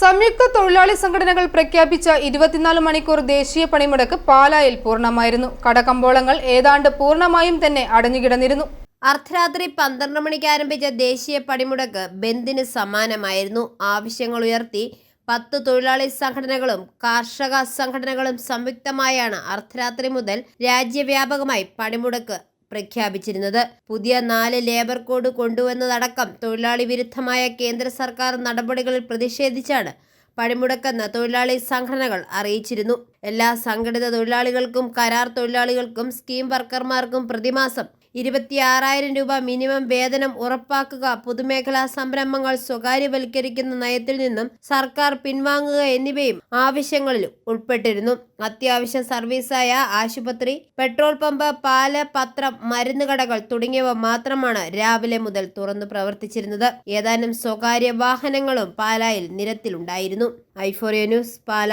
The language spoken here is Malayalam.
സംയുക്ത തൊഴിലാളി സംഘടനകൾ പ്രഖ്യാപിച്ച ഇരുപത്തിനാല് മണിക്കൂർ ദേശീയ പണിമുടക്ക് പാലായിൽ പൂർണമായിരുന്നു. കടകമ്പോളങ്ങൾ ഏതാണ്ട് പൂർണമായും തന്നെ അടഞ്ഞുകിടന്നിരുന്നു. അർദ്ധരാത്രി പന്ത്രണ്ട് മണിക്ക് ആരംഭിച്ച ദേശീയ പണിമുടക്ക് ബന്ദിന് സമാനമായിരുന്നു. ആവശ്യങ്ങൾ ഉയർത്തി പത്ത് തൊഴിലാളി സംഘടനകളും കാർഷക സംഘടനകളും സംയുക്തമായാണ് അർദ്ധരാത്രി മുതൽ രാജ്യവ്യാപകമായി പണിമുടക്ക് പ്രഖ്യാപിച്ചിരുന്നത്. പുതിയ നാല് ലേബർ കോഡ് കൊണ്ടുവന്നതടക്കം തൊഴിലാളി വിരുദ്ധമായ കേന്ദ്ര സർക്കാർ നടപടികളിൽ പ്രതിഷേധിച്ചാണ് പണിമുടക്കെന്ന് തൊഴിലാളി സംഘടനകൾ അറിയിച്ചിരുന്നു. എല്ലാ സംഘടിത തൊഴിലാളികൾക്കും കരാർ തൊഴിലാളികൾക്കും സ്കീം വർക്കർമാർക്കും പ്രതിമാസം ഇരുപത്തിയാറായിരം രൂപ മിനിമം വേതനം ഉറപ്പാക്കുക പൊതുമേഖലാ സംരംഭങ്ങൾ സ്വകാര്യവൽക്കരിക്കുന്ന നയത്തിൽ നിന്നും സർക്കാർ പിൻവാങ്ങുക എന്നിവയും ആവശ്യങ്ങളിൽ ഉൾപ്പെട്ടിരുന്നു. അത്യാവശ്യ സർവീസായ ആശുപത്രി പെട്രോൾ പമ്പ് പാൽ പത്രം മരുന്ന് കടകൾ തുടങ്ങിയവ മാത്രമാണ് രാവിലെ മുതൽ തുറന്നു പ്രവർത്തിച്ചിരുന്നത്. ഏതാനും സ്വകാര്യ വാഹനങ്ങളും പാലായിൽ നിരത്തിലുണ്ടായിരുന്നു. ഐഫോറിയ ന്യൂസ് പാല.